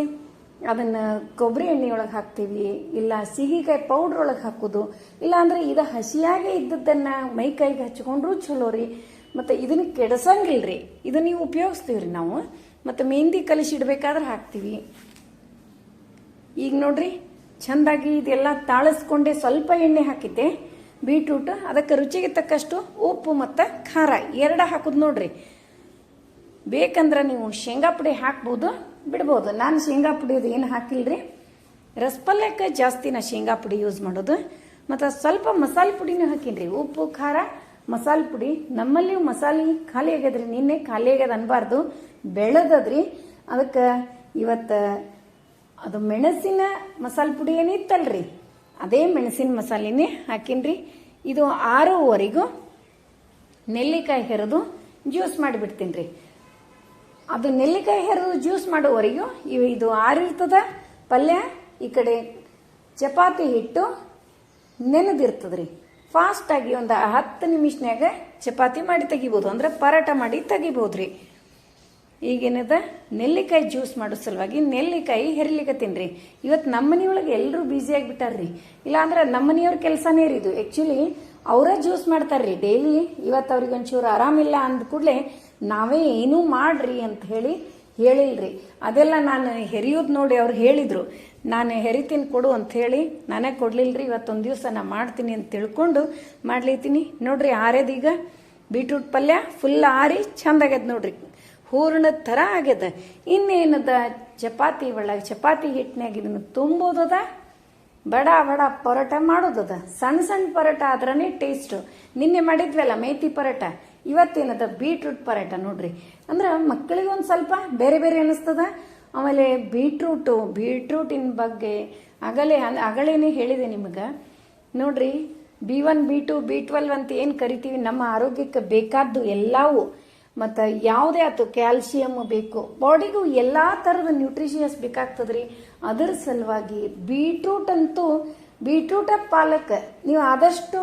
S1: ಅದನ್ನು ಕೊಬ್ಬರಿ ಎಣ್ಣೆಯೊಳಗೆ ಹಾಕ್ತೀವಿ, ಇಲ್ಲ ಸಿಹಿಕಾಯಿ ಪೌಡ್ರ್ ಒಳಗೆ ಹಾಕೋದು ಇಲ್ಲ ಅಂದ್ರೆ ಇದು ಹಸಿಯಾಗೇ ಇದ್ದದ್ದನ್ನು ಮೈಕೈಗೆ ಹಚ್ಕೊಂಡ್ರು ಚಲೋ ರೀ. ಮತ್ತು ಇದನ್ನು ಕೆಡಸಂಗಿಲ್ಲ ರೀ ಇದನ್ನ ನೀವು ಉಪಯೋಗಿಸ್ತೀವಿ ರೀ ನಾವು. ಮತ್ತು ಮೆಹಂದಿ ಕಲಿಸಿಡ್ಬೇಕಾದ್ರೆ ಹಾಕ್ತೀವಿ. ಈಗ ನೋಡ್ರಿ ಚೆಂದಾಗಿ ಇದೆಲ್ಲ ತಾಳಿಸ್ಕೊಂಡೆ ಸ್ವಲ್ಪ ಎಣ್ಣೆ ಹಾಕಿದ್ದೆ. ಬೀಟ್ರೂಟ್, ಅದಕ್ಕೆ ರುಚಿಗೆ ತಕ್ಕಷ್ಟು ಉಪ್ಪು ಮತ್ತು ಖಾರ ಎರಡ ಹಾಕೋದು ನೋಡ್ರಿ. ಬೇಕಂದ್ರೆ ನೀವು ಶೇಂಗಾ ಪುಡಿ ಹಾಕ್ಬೋದು, ಬಿಡ್ಬೋದು. ನಾನು ಶೇಂಗಾ ಪುಡಿಯೋದು ಏನು ಹಾಕಿಲ್ರಿ? ರಸಪಲ್ಯಕ್ಕೆ ಜಾಸ್ತಿ ನಾ ಶೇಂಗಾ ಪುಡಿ ಯೂಸ್ ಮಾಡೋದು. ಮತ್ತು ಸ್ವಲ್ಪ ಮಸಾಲೆ ಪುಡಿನೂ ಹಾಕಿನ್ರಿ. ಉಪ್ಪು, ಖಾರ, ಮಸಾಲೆ ಪುಡಿ. ನಮ್ಮಲ್ಲಿ ಮಸಾಲೆ ಖಾಲಿ ಆಗ್ಯದ್ರಿ ನಿನ್ನೆ ಖಾಲಿ ಆಗ್ಯದ ಅನ್ಬಾರ್ದು. ಬೆಳೆದದ್ರಿ. ಅದಕ್ಕೆ ಇವತ್ತು ಅದು ಮೆಣಸಿನ ಮಸಾಲೆ ಪುಡಿ ಏನಿತ್ತಲ್ರಿ ಅದೇ ಮೆಣಸಿನ ಮಸಾಲೆನೇ ಹಾಕಿನ್ರಿ. ಇದು ಆರೂವರೆಗೂ ನೆಲ್ಲಿಕಾಯಿ ಹೆರೆದು ಜ್ಯೂಸ್ ಮಾಡಿಬಿಡ್ತೀನಿ ರೀ ಅದು ನೆಲ್ಲಿಕಾಯಿ ಹೆರೆದು ಜ್ಯೂಸ್ ಮಾಡೋವರೆಗೂ ಇವು ಇದು ಆರಿರ್ತದ ಪಲ್ಯ, ಈ ಕಡೆ ಚಪಾತಿ ಹಿಟ್ಟು ನೆನೆದಿರ್ತದ್ರಿ. ಫಾಸ್ಟಾಗಿ ಒಂದು ಹತ್ತು ನಿಮಿಷನ್ಯಾಗ ಚಪಾತಿ ಮಾಡಿ ತೆಗಿಬೋದು. ಅಂದ್ರೆ ಪರಾಟ ಮಾಡಿ ತೆಗಿಬೋದ್ರಿ. ಈಗೇನದ? ನೆಲ್ಲಿಕಾಯಿ ಜ್ಯೂಸ್ ಮಾಡೋ ಸಲುವಾಗಿ ನೆಲ್ಲಿಕಾಯಿ ಹೆರ್ಲಿಕ್ಕೆ ರೀ ಇವತ್ತು ನಮ್ಮ ಮನೆಯೊಳಗೆ ಎಲ್ಲರೂ ಬ್ಯುಸಿ ಆಗಿಬಿಟ್ಟಾರ್ರಿ. ಇಲ್ಲಾಂದ್ರೆ ನಮ್ಮ ಮನೆಯವ್ರ ಕೆಲಸನೇ ರೀ ಆ್ಯಕ್ಚುಲಿ ಅವರೇ ಜ್ಯೂಸ್ ಮಾಡ್ತಾರ್ರಿ. ಡೈಲಿ ಇವತ್ತು ಅವ್ರಿಗೆ ಒಂಚೂರು ಆರಾಮಿಲ್ಲ ಅಂದ ಕೂಡಲೇ ನಾವೇ ಏನೂ ಮಾಡ್ರಿ ಅಂತ ಹೇಳಿ ಹೇಳಿಲ್ರಿ. ಅದೆಲ್ಲ ನಾನು ಹೆರಿಯೋದು ನೋಡಿ ಅವ್ರು ಹೇಳಿದರು. ನಾನು ಹೆರಿತೀನಿ ಕೊಡು ಅಂತ ಹೇಳಿ ನಾನೇ ಕೊಡ್ಲಿಲ್ರಿ. ಇವತ್ತೊಂದು ದಿವಸ ನಾನು ಮಾಡ್ತೀನಿ ಅಂತ ತಿಳ್ಕೊಂಡು ಮಾಡ್ಲಿತೀನಿ. ನೋಡ್ರಿ ಆರೇದೀಗ ಬೀಟ್ರೂಟ್ ಪಲ್ಯ ಫುಲ್ ಆರಿ ಚಂದಾಗ್ಯದ ನೋಡ್ರಿ. ಹೂರ್ಣದ ಥರ ಆಗ್ಯದ. ಇನ್ನೇನದ? ಚಪಾತಿ ಒಳಗೆ ಚಪಾತಿ ಹಿಟ್ಟಿನಾಗ ಇದನ್ನು ತುಂಬೋದದ? ಬಡ ಬಡ ಪರೋಟ ಮಾಡೋದದ. ಸಣ್ಣ ಸಣ್ಣ ಪರೋಟ ಆದ್ರನೇ ಟೇಸ್ಟು ನಿನ್ನೆ ಮಾಡಿದ್ವಲ್ಲ ಮೇಥಿ ಪರೋಟ? ಇವತ್ತೇನದ? ಬೀಟ್ರೂಟ್ ಪರೋಟ ನೋಡ್ರಿ. ಅಂದ್ರೆ ಮಕ್ಕಳಿಗೆ ಒಂದು ಸ್ವಲ್ಪ ಬೇರೆ ಬೇರೆ ಅನಿಸ್ತದ. ಆಮೇಲೆ ಬೀಟ್ರೂಟು ಬೀಟ್ರೂಟಿನ ಬಗ್ಗೆ ಆಗಲೇ ಅಗಳೇನೆ ಹೇಳಿದೆ ನಿಮಗೆ. ನೋಡ್ರಿ B one B two B twelve ಅಂತ ಏನು ಕರಿತೀವಿ? ನಮ್ಮ ಆರೋಗ್ಯಕ್ಕೆ ಬೇಕಾದ್ದು ಎಲ್ಲವೂ. ಮತ್ತು ಯಾವುದೇ ಆಯ್ತು ಕ್ಯಾಲ್ಸಿಯಮ್ ಬೇಕು. ಬಾಡಿಗೂ ಎಲ್ಲ ಥರದ ನ್ಯೂಟ್ರಿಷಿಯಸ್ ಬೇಕಾಗ್ತದ್ರಿ. ಅದರ ಸಲುವಾಗಿ ಬೀಟ್ರೂಟ್ ಅಂತೂ, ಬೀಟ್ರೂಟ ಪಾಲಕ್, ನೀವು ಆದಷ್ಟು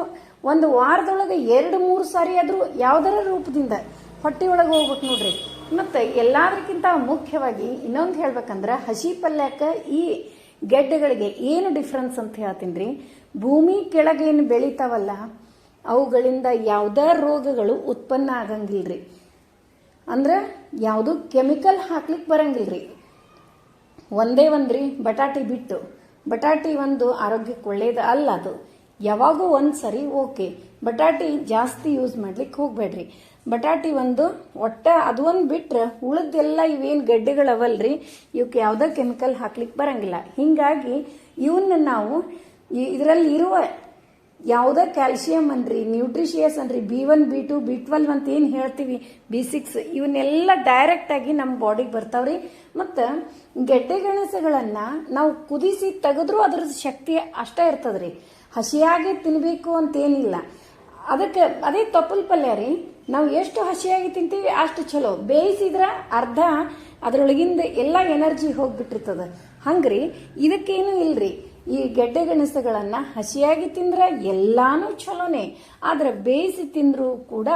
S1: ಒಂದು ವಾರದೊಳಗೆ ಎರಡು, ಮೂರು ಸಾರಿ ಆದರೂ ಯಾವ್ದಾರ ರೂಪದಿಂದ ಹೊಟ್ಟೆ ಒಳಗೆ ಹೋಗ್ಬೇಕು ನೋಡ್ರಿ. ಮತ್ತು ಎಲ್ಲದಕ್ಕಿಂತ ಮುಖ್ಯವಾಗಿ ಇನ್ನೊಂದು ಹೇಳ್ಬೇಕಂದ್ರೆ ಹಸಿ ಪಲ್ಯಕ್ಕೆ ಈ ಗೆಡ್ಡೆಗಳಿಗೆ ಏನು ಡಿಫ್ರೆನ್ಸ್ ಅಂತ ಹೇಳ್ತೀನಿ ರೀ ಭೂಮಿ ಕೆಳಗೇನು ಬೆಳಿತಾವಲ್ಲ, ಅವುಗಳಿಂದ ಯಾವುದೇ ರೋಗಗಳು ಉತ್ಪನ್ನ ಆಗಂಗಿಲ್ರಿ. ಅಂದ್ರೆ ಯಾವುದು ಕೆಮಿಕಲ್ ಹಾಕ್ಲಿಕ್ಕೆ ಬರಂಗಿಲ್ರಿ. ಒಂದೇ ಒಂದ್ರಿ ಬಟಾಟಿ ಬಿಟ್ಟು. ಬಟಾಟಿ ಒಂದು ಆರೋಗ್ಯಕ್ಕೆ ಒಳ್ಳೇದು ಅಲ್ಲ ಅದು. ಯಾವಾಗೂ ಒಂದು ಸರಿ ಓಕೆ. ಬಟಾಟಿ ಜಾಸ್ತಿ ಯೂಸ್ ಮಾಡ್ಲಿಕ್ಕೆ ಹೋಗ್ಬೇಡ್ರಿ. ಬಟಾಟಿ ಒಂದು ಒಟ್ಟ ಅದು ಒಂದು ಬಿಟ್ರೆ ಉಳಿದೆಲ್ಲ ಇವೇನು ಗಡ್ಡೆಗಳವಲ್ರಿ. ಇವಕ್ಕೆ ಯಾವುದೇ ಕೆಮಿಕಲ್ ಹಾಕ್ಲಿಕ್ಕೆ ಬರಂಗಿಲ್ಲ. ಹಿಂಗಾಗಿ ಇವನ್ನ ನಾವು ಇದರಲ್ಲಿ ಇರುವ ಯಾವುದೇ ಕ್ಯಾಲ್ಸಿಯಂ ಅನ್ರಿ ನ್ಯೂಟ್ರಿಷಿಯಸ್ ಅನ್ರಿ B one B two B twelve ಅಂತ ಏನು ಹೇಳ್ತೀವಿ? ಬಿ ಸಿಕ್ಸ್ ಇವನ್ನೆಲ್ಲ ಡೈರೆಕ್ಟ್ ಆಗಿ ನಮ್ಮ ಬಾಡಿಗೆ ಬರ್ತಾವ್ರಿ. ಮತ್ತು ಗೆಡ್ಡೆ ಗೆಣಸುಗಳನ್ನ ನಾವು ಕುದಿಸಿ ತೆಗೆದ್ರೂ ಅದ್ರ ಶಕ್ತಿ ಅಷ್ಟೇ ಇರ್ತದ್ರಿ. ಹಸಿಯಾಗಿ ತಿನ್ನಬೇಕು ಅಂತ ಏನಿಲ್ಲ. ಅದಕ್ಕೆ, ಅದೇ ತೊಪ್ಪಲ್ ಪಲ್ಯ ರೀ. ನಾವು ಎಷ್ಟು ಹಸಿಯಾಗಿ ತಿಂತೀವಿ ಅಷ್ಟು ಚಲೋ. ಬೇಯಿಸಿದ್ರ ಅರ್ಧ ಅದರೊಳಗಿಂದ ಎಲ್ಲ ಎನರ್ಜಿ ಹೋಗ್ಬಿಟ್ಟಿರ್ತದ. ಹಂಗ್ರಿ, ಇದಕ್ಕೇನು ಇಲ್ರಿ. ಈ ಗೆಡ್ಡೆ ಗೆಣಸುಗಳನ್ನು ಹಸಿಯಾಗಿ ತಿಂದ್ರೆ ಎಲ್ಲಾನು ಚಲೋನೆ ಆದ್ರೆ ಬೇಯಿಸಿ ತಿಂದರೂ ಕೂಡ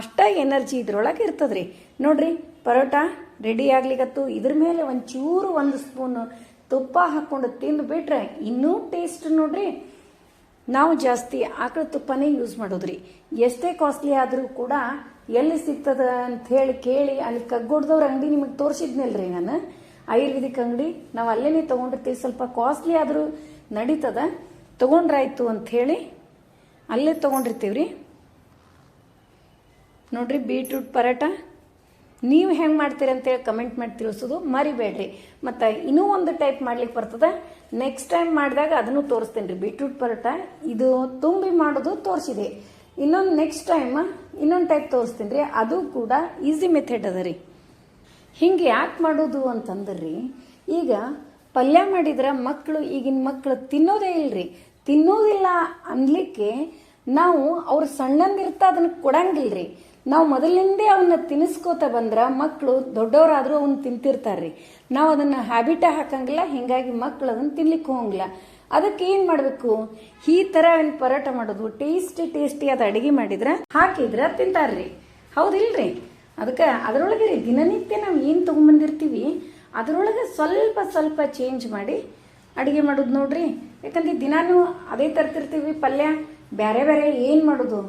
S1: ಅಷ್ಟ ಎನರ್ಜಿ ಇದ್ರೊಳಗೆ ಇರ್ತದ್ರಿ. ನೋಡ್ರಿ, ಪರೋಟ ರೆಡಿ ಆಗ್ಲಿಕತ್ತು. ಇದ್ರ ಮೇಲೆ ಒಂಚೂರು ಒಂದು ಸ್ಪೂನ್ ತುಪ್ಪ ಹಾಕ್ಕೊಂಡು ತಿಂದು ಬಿಟ್ರೆ ಇನ್ನೂ ಟೇಸ್ಟ್ ನೋಡ್ರಿ. ನಾವು ಜಾಸ್ತಿ ಆಕಳ ತುಪ್ಪನೇ ಯೂಸ್ ಮಾಡೋದ್ರಿ. ಎಷ್ಟೇ ಕಾಸ್ಟ್ಲಿ ಆದರೂ ಕೂಡ ಎಲ್ಲಿ ಸಿಗ್ತದ ಅಂತ ಹೇಳಿ ಕೇಳಿ ಅಲ್ಲಿ ಕಗ್ಗೊಡ್ದವ್ರ ಅಂಗಡಿ ನಿಮಗೆ ತೋರಿಸಿದ್ನಲ್ರಿ ನಾನು. ಆಯುರ್ವೇದಿಕ್ ಅಂಗಡಿ, ನಾವು ಅಲ್ಲೇನೆ ತಗೊಂಡಿರ್ತೀವಿ. ಸ್ವಲ್ಪ ಕಾಸ್ಟ್ಲಿ ಆದರೂ ನಡೀತದ. ತೊಗೊಂಡ್ರಾಯ್ತು ಅಂತ ಹೇಳಿ ಅಲ್ಲೇ ತೊಗೊಂಡಿರ್ತೀವ್ರಿ. ನೋಡ್ರಿ, ಬೀಟ್ರೂಟ್ ಪರಾಟ ನೀವು ಹೆಂಗೆ ಮಾಡ್ತೀರಿ ಅಂತೇಳಿ ಕಮೆಂಟ್ ಮಾಡಿ ತಿಳಿಸೋದು ಮರಿಬೇಡ್ರಿ. ಮತ್ತು ಇನ್ನೂ ಒಂದು ಟೈಪ್ ಮಾಡ್ಲಿಕ್ಕೆ ಬರ್ತದೆ. ನೆಕ್ಸ್ಟ್ ಟೈಮ್ ಮಾಡಿದಾಗ ಅದನ್ನು ತೋರಿಸ್ತೇನೆ ರೀ ಬೀಟ್ರೂಟ್ ಪರೋಟ ಇದು ತುಂಬಿ ಮಾಡೋದು ತೋರಿಸಿದೆ. ಇನ್ನೊಂದು ನೆಕ್ಸ್ಟ್ ಟೈಮ್ ಇನ್ನೊಂದು ಟೈಪ್ ತೋರಿಸ್ತೀನಿ ರೀ ಅದು ಕೂಡ ಈಸಿ ಮೆಥಡ್ ಅದ ರೀ. ಹಿಂಗೆ ಯಾಕೆ ಮಾಡೋದು ಅಂತಂದ್ರಿ, ಈಗ ಪಲ್ಯ ಮಾಡಿದ್ರೆ ಮಕ್ಕಳು ಈಗಿನ ಮಕ್ಕಳು ತಿನ್ನೋದೇ ಇಲ್ರಿ. ತಿನ್ನೋದಿಲ್ಲ ಅನ್ಲಿಕ್ಕೆ ನಾವು ಅವ್ರು ಸಣ್ಣಂದಿರ್ತ ಅದನ್ನ ಕೊಡಂಗಿಲ್ರಿ. ನಾವು ಮೊದಲಿಂದೇ ಅವನ್ನ ತಿನ್ನಿಸ್ಕೋತ ಬಂದ್ರ ಮಕ್ಕಳು ದೊಡ್ಡವರಾದ್ರೂ ಅವನ್ನ ತಿಂತಿರ್ತಾರ್ರಿ. ನಾವು ಅದನ್ನ ಹ್ಯಾಬಿಟ ಹಾಕಂಗಿಲ್ಲ, ಹಿಂಗಾಗಿ ಮಕ್ಕಳು ಅದನ್ನ ತಿನ್ಲಿಕ್ಕೆ ಹೋಗಂಗಿಲ್ಲ ಅದಕ್ಕೆ ಏನ್ ಮಾಡ್ಬೇಕು? ಈ ತರ ಅವನ್ ಪರೋಟ ಮಾಡೋದು? ಟೇಸ್ಟಿ ಟೇಸ್ಟಿ ಅದ ಅಡಿಗೆ ಮಾಡಿದ್ರ ಹಾಕಿದ್ರ ತಿಂತಾರ್ರಿ. ಹೌದಿಲ್ರಿ? ಅದಕ್ಕೆ ಅದರೊಳಗೆ ದಿನನಿತ್ಯ ನಾವು ಏನು ತೊಗೊಂಬಂದಿರ್ತೀವಿ, ಅದರೊಳಗೆ ಸ್ವಲ್ಪ ಸ್ವಲ್ಪ ಚೇಂಜ್ ಮಾಡಿ ಅಡುಗೆ ಮಾಡೋದು ನೋಡ್ರಿ. ಯಾಕಂದ್ರೆ ದಿನಾನು ಅದೇ ತರ್ತಿರ್ತೀವಿ ಪಲ್ಯ ಬೇರೆ ಬೇರೆ ಏನು ಮಾಡೋದು.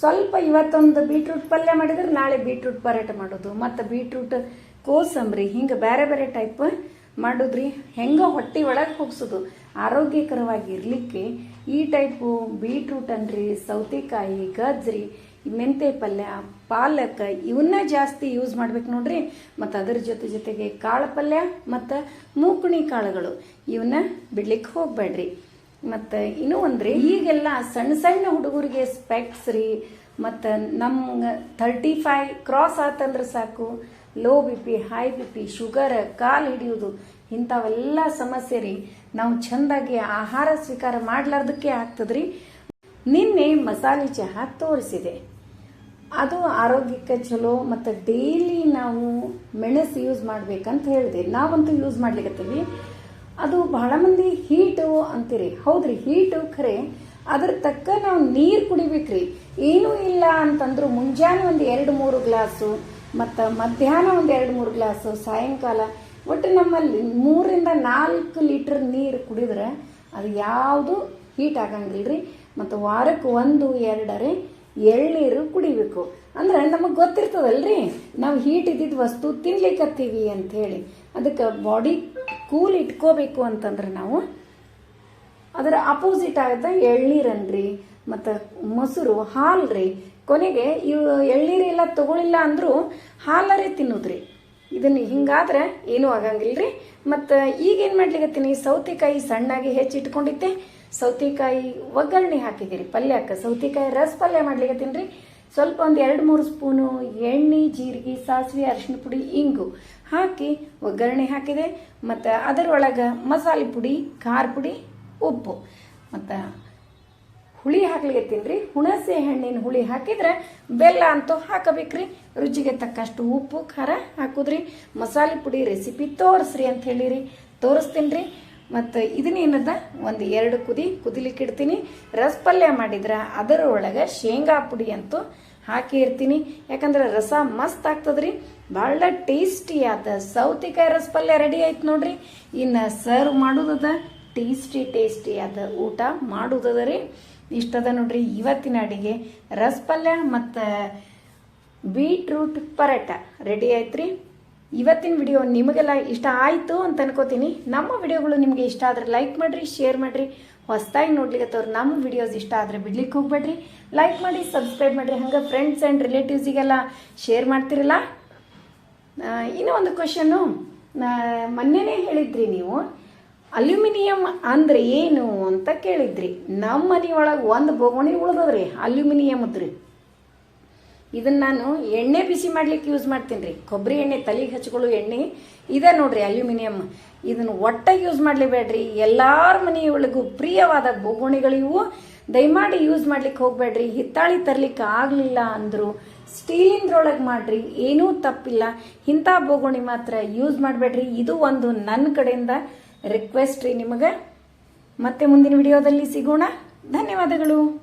S1: ಸ್ವಲ್ಪ ಇವತ್ತೊಂದು ಬೀಟ್ರೂಟ್ ಪಲ್ಯ ಮಾಡಿದ್ರೆ ನಾಳೆ ಬೀಟ್ರೂಟ್ ಪರೋಟ ಮಾಡೋದು. ಮತ್ತು ಬೀಟ್ರೂಟ್ ಕೋಸಂಬರಿ ಹಿಂಗೆ ಬೇರೆ ಬೇರೆ ಟೈಪ್ ಮಾಡೋದ್ರಿ. ಹೆಂಗೆ ಹೊಟ್ಟೆ ಒಳಗೆ ಹೋಗ್ಸೋದು. ಆರೋಗ್ಯಕರವಾಗಿ ಇರಲಿಕ್ಕೆ ಈ ಟೈಪು ಬೀಟ್ರೂಟ್ ಅನ್ರಿ, ಸೌತೆಕಾಯಿ, ಗಜ್ರಿ ಮೆಂತೆ ಪಲ್ಯ, ಪಾಲಕ್ ಇವನ್ನ ಜಾಸ್ತಿ ಯೂಸ್ ಮಾಡ್ಬೇಕು ನೋಡ್ರಿ. ಮತ್ತು ಅದರ ಜೊತೆ ಜೊತೆಗೆ ಕಾಳು ಪಲ್ಯ ಮತ್ತು ಮೂಕುಣಿ ಕಾಳುಗಳು ಇವನ್ನ ಬಿಡ್ಲಿಕ್ಕೆ ಹೋಗ್ಬೇಡ್ರಿ. ಮತ್ತು ಇನ್ನೂ ಒಂದ್ರಿ, ಈಗೆಲ್ಲ ಸಣ್ಣ ಸಣ್ಣ ಹುಡುಗರಿಗೆ ಸ್ಪೆಕ್ಸ್ ರೀ. ಮತ್ತು ನಮ್ಮ ಥರ್ಟಿ ಫೈವ್ ಕ್ರಾಸ್ ಆತಂದ್ರೆ ಸಾಕು. Low B P high B P sugar ಕಾಲು ಹಿಡಿಯೋದು, ಇಂಥವೆಲ್ಲ ಸಮಸ್ಯೆ ರೀ. ನಾವು ಚೆಂದಾಗಿ ಆಹಾರ ಸ್ವೀಕಾರ ಮಾಡ್ಲಾರ್ದಕ್ಕೆ ಆಗ್ತದ್ರಿ. ನಿನ್ನೆ ಮಸಾಲೆ ಚಹಾ ತೋರಿಸಿದೆ. ಅದು ಆರೋಗ್ಯಕ್ಕೆ ಚಲೋ ಮತ್ತು ಡೈಲಿ ನಾವು ಮೆಣಸು ಯೂಸ್ ಮಾಡಬೇಕಂತ ಹೇಳಿದೆ. ನಾವಂತೂ ಯೂಸ್ ಮಾಡ್ಲಿಕತ್ತೀವಿ. ಅದು ಬಹಳ ಮಂದಿ ಹೀಟು ಅಂತೀರಿ. ಹೌದ್ರಿ ಹೀಟು ಖರೆ. ಅದ್ರ ತಕ್ಕ ನಾವು ನೀರು ಕುಡಿಬೇಕ್ರಿ. ಏನೂ ಇಲ್ಲ ಅಂತಂದ್ರು ಮುಂಜಾನೆ ಒಂದು ಎರಡು ಮೂರು ಗ್ಲಾಸು, ಮತ್ತು ಮಧ್ಯಾಹ್ನ ಒಂದು ಎರಡು ಮೂರು ಗ್ಲಾಸು, ಸಾಯಂಕಾಲ ಒಟ್ಟು ನಮ್ಮಲ್ಲಿ ಮೂರಿಂದ ನಾಲ್ಕು ಲೀಟ್ರ್ ನೀರು ಕುಡಿದ್ರೆ ಅದು ಯಾವುದು ಹೀಟ್ ಆಗಂಗಿಲ್ರಿ. ಮತ್ತು ವಾರಕ್ಕೆ ಒಂದು, ಎರಡರೆ ಎಳ್ನೀರು ಕುಡಿಬೇಕು. ಅಂದ್ರೆ ನಮಗೆ ಗೊತ್ತಿರ್ತದಲ್ರಿ? ನಾವು ಹೀಟ್ ಇದ್ದಿದ್ದ ವಸ್ತು ತಿನ್ಲಿಕ್ಕತ್ತೀವಿ ಅಂತ ಹೇಳಿ. ಅದಕ್ಕೆ ಬಾಡಿ ಕೂಲ್ ಇಟ್ಕೋಬೇಕು ಅಂತಂದ್ರೆ ನಾವು ಅದರ ಅಪೋಸಿಟ್ ಆಗುತ್ತೆ ಎಳ್ನೀರನ್ರಿ, ಮತ್ತು ಮೊಸರು ಹಾಲು ರೀ ಕೊನೆಗೆ ಇವು ಎಳ್ನೀರೆಲ್ಲ ತಗೊಳಿಲ್ಲ ಅಂದರೂ ಹಾಲರೇ ತಿನ್ನೋದ್ರಿ. ಇದನ್ನು ಹಿಂಗಾದ್ರೆ ಏನೂ ಆಗಂಗಿಲ್ರಿ. ಮತ್ತು ಈಗ ಏನು ಮಾಡ್ಲಿಕತ್ತೀನಿ? ಸೌತೆಕಾಯಿ ಸಣ್ಣಾಗಿ ಹೆಚ್ಚಿಟ್ಕೊಂಡಿದ್ದೆ. ಸೌತೆಕಾಯಿ ಒಗ್ಗರಣೆ ಹಾಕಿದ್ದೀರಿ ಪಲ್ಯಕ್ಕೆ ಸೌತೆಕಾಯಿ ರಸ ಪಲ್ಯ ಮಾಡ್ಲಿಕ್ಕೆ ರೀ ಸ್ವಲ್ಪ ಒಂದು ಎರಡು ಮೂರು ಸ್ಪೂನು ಎಣ್ಣೆ, ಜೀರಿಗೆ, ಸಾಸಿವೆ ಅರಿಶಿನ ಪುಡಿ, ಇಂಗು ಹಾಕಿ ಒಗ್ಗರಣೆ ಹಾಕಿದೆ. ಮತ್ತು ಅದರೊಳಗೆ ಮಸಾಲೆ ಪುಡಿ, ಖಾರ ಪುಡಿ, ಉಪ್ಪು. ಮತ್ತು ಹುಳಿ ಹಾಕ್ಲಿಕ್ಕೆ ರೀ ಹುಣಸೆ ಹಣ್ಣಿನ ಹುಳಿ ಹಾಕಿದ್ರೆ ಬೆಲ್ಲ ಅಂತೂ ಹಾಕಬೇಕ್ರಿ. ರುಚಿಗೆ ತಕ್ಕಷ್ಟು ಉಪ್ಪು, ಖಾರ ಹಾಕುದ್ರಿ. ಮಸಾಲೆ ಪುಡಿ ರೆಸಿಪಿ ತೋರಿಸ್ರಿ ಅಂತ ಹೇಳಿರಿ. ತೋರಿಸ್ತೀನಿ ರೀ ಮತ್ತು ಇದನ್ನೇನದ ಒಂದು ಎರಡು ಕುದಿ ಕುದಿಲಿಕ್ಕೆ ಇಡ್ತೀನಿ. ರಸ ಪಲ್ಯ ಮಾಡಿದ್ರೆ ಅದರ ಒಳಗೆ ಶೇಂಗಾ ಪುಡಿ ಅಂತೂ ಹಾಕಿ ಇರ್ತೀನಿ. ಯಾಕಂದ್ರೆ ರಸ ಮಸ್ತ್ ಆಗ್ತದ್ರಿ. ಭಾಳ ಟೇಸ್ಟಿ ಆದ ಸೌತೆಕಾಯಿ ರಸಪಲ್ಯ ರೆಡಿ ಆಯ್ತು ನೋಡ್ರಿ. ಇನ್ನು ಸರ್ವ್ ಮಾಡೋದದ ಟೇಸ್ಟಿ ಟೇಸ್ಟಿ ಆದ ಊಟ ಮಾಡೋದದ ರೀ. ಇಷ್ಟದ ನೋಡ್ರಿ ಇವತ್ತಿನ ಅಡಿಗೆ. ರಸ ಪಲ್ಯ ಮತ್ತು ಬೀಟ್ರೂಟ್ ಪರೋಟ ರೆಡಿ ಆಯ್ತು ರೀ ಇವತ್ತಿನ ವಿಡಿಯೋ ನಿಮಗೆಲ್ಲ ಇಷ್ಟ ಆಯಿತು ಅಂತ ಅನ್ಕೋತೀನಿ. ನಮ್ಮ ವಿಡಿಯೋಗಳು ನಿಮಗೆ ಇಷ್ಟ ಆದರೆ ಲೈಕ್ ಮಾಡಿರಿ ಶೇರ್ ಮಾಡಿರಿ. ಹೊಸದಾಗಿ ನೋಡ್ಲಿಕ್ಕೆ ನಮ್ಮ ವಿಡಿಯೋಸ್ ಇಷ್ಟ ಆದರೆ ಬಿಡ್ಲಿಕ್ಕೆ ಹೋಗ್ಬೇಡ್ರಿ. ಲೈಕ್ ಮಾಡಿ ಸಬ್ಸ್ಕ್ರೈಬ್ ಮಾಡಿರಿ. ಹಂಗೆ ಫ್ರೆಂಡ್ಸ್ ಆ್ಯಂಡ್ ರಿಲೇಟಿವ್ಸಿಗೆಲ್ಲ ಶೇರ್ ಮಾಡ್ತಿರಲ್ಲ? ಇನ್ನೂ ಒಂದು ಕ್ವಶನ್ನು ಮೊನ್ನೆನೇ ಹೇಳಿದ್ರಿ ನೀವು, ಅಲ್ಯೂಮಿನಿಯಂ ಅಂದ್ರೆ ಏನು ಅಂತ ಕೇಳಿದ್ರಿ. ನಮ್ಮ ಮನೆಯೊಳಗೆ ಒಂದು ಬೋಗಣಿ ಉಳ್ದದ್ರಿ ಅಲ್ಯೂಮಿನಿಯಮ್ದ್ರಿ ಇದನ್ನ ನಾನು ಎಣ್ಣೆ ಬಿಸಿ ಮಾಡ್ಲಿಕ್ಕೆ ಯೂಸ್ ಮಾಡ್ತೀನಿ ರೀ. ಕೊಬ್ಬರಿ ಎಣ್ಣೆ, ತಲೆಗೆ ಹಚ್ಕೊಳ್ಳೋ ಎಣ್ಣೆ, ಇದೆ ನೋಡ್ರಿ ಅಲ್ಯೂಮಿನಿಯಂ. ಇದನ್ನು ಒಟ್ಟ ಯೂಸ್ ಮಾಡಲೇಬೇಡ್ರಿ. ಎಲ್ಲಾರ ಮನೆಯೊಳಗೂ ಪ್ರಿಯವಾದ ಬೋಗುಣಿಗಳಿವು ದಯಮಾಡಿ ಯೂಸ್ ಮಾಡ್ಲಿಕ್ಕೆ ಹೋಗಬೇಡ್ರಿ. ಹಿತ್ತಾಳಿ ತರ್ಲಿಕ್ಕೆ ಆಗಲಿಲ್ಲ ಅಂದ್ರು ಸ್ಟೀಲಿಂದ್ರೊಳಗೆ ಮಾಡ್ರಿ. ಏನೂ ತಪ್ಪಿಲ್ಲ. ಇಂಥ ಬೋಗುಣಿ ಮಾತ್ರ ಯೂಸ್ ಮಾಡಬೇಡ್ರಿ. ಇದು ಒಂದು ನನ್ನ ಕಡೆಯಿಂದ ರಿಕ್ವೆಸ್ಟ್ ರೀ ನಿಮಗೆ. ಮತ್ತೆ ಮುಂದಿನ ವಿಡಿಯೋದಲ್ಲಿ ಸಿಗೋಣ. ಧನ್ಯವಾದಗಳು.